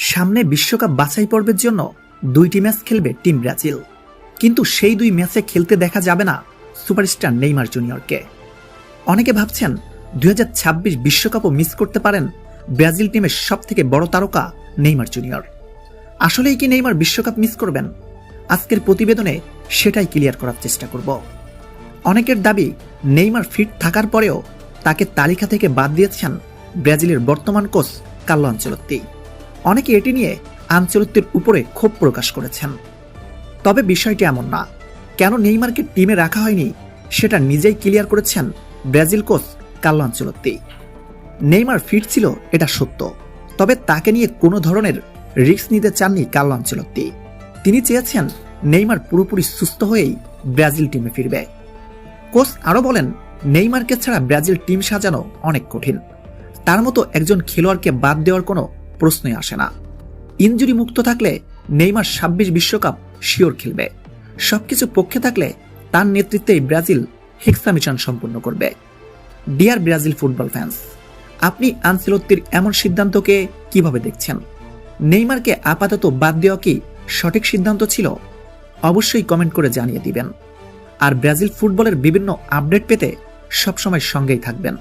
সামনে বিশ্বকাপ বাছাই পর্বের জন্য দুইটি ম্যাচ খেলবে টিম ব্রাজিল। কিন্তু সেই দুই ম্যাচে খেলতে দেখা যাবে না সুপারস্টার নেইমার জুনিয়রকে। অনেকে ভাবছেন দুই বিশ্বকাপও মিস করতে পারেন ব্রাজিল টিমের সব থেকে বড় তারকা নেইমার জুনিয়র। আসলেই কি নেইমার বিশ্বকাপ মিস করবেন? আজকের প্রতিবেদনে সেটাই ক্লিয়ার করার চেষ্টা করব। অনেকের দাবি, নেইমার ফিট থাকার পরেও তাকে তালিকা থেকে বাদ দিয়েছেন ব্রাজিলের বর্তমান কোচ কার্লো আঞ্চলত্তি অনেকে এটি নিয়ে আঞ্চলত্তির উপরে ক্ষোভ প্রকাশ করেছেন। তবে বিষয়টি এমন না। কেন নেইমারকে টিমে রাখা হয়নি, সেটা নিজেই ক্লিয়ার করেছেন Brazil coach Carlo Ancelotti. Neymar fit ছিল, এটা সত্য। তবে তাকে নিয়ে কোনো ধরনের রিস্ক নিতে চাননি কার্লো আঞ্চলত্তি। তিনি চেয়েছেন নেইমার পুরোপুরি সুস্থ হয়েই ব্রাজিল টিমে ফিরবে। কোচ আরও বলেন, নেইমারকে ছাড়া ব্রাজিল টিম সাজানো অনেক কঠিন। তার মতো একজন খেলোয়াড়কে বাদ দেওয়ার কোনো প্রশ্নই আসে না। ইঞ্জুরি মুক্ত থাকলে নেইমার ছাব্বিশ বিশ্বকাপ শিওর খেলবে। সবকিছু পক্ষে থাকলে তার নেতৃত্বেই ব্রাজিল হেক্সা মিশন সম্পূর্ণ করবে। ডিয়ার ব্রাজিল ফুটবল ফ্যান্স, আপনি আনসেলত্তির এমন সিদ্ধান্তকে কীভাবে দেখছেন? নেইমারকে আপাতত বাদ দেওয়া কি সঠিক সিদ্ধান্ত ছিল? অবশ্যই কমেন্ট করে জানিয়ে দিবেন। আর ব্রাজিল ফুটবলের বিভিন্ন আপডেট পেতে সবসময় সঙ্গেই থাকবেন।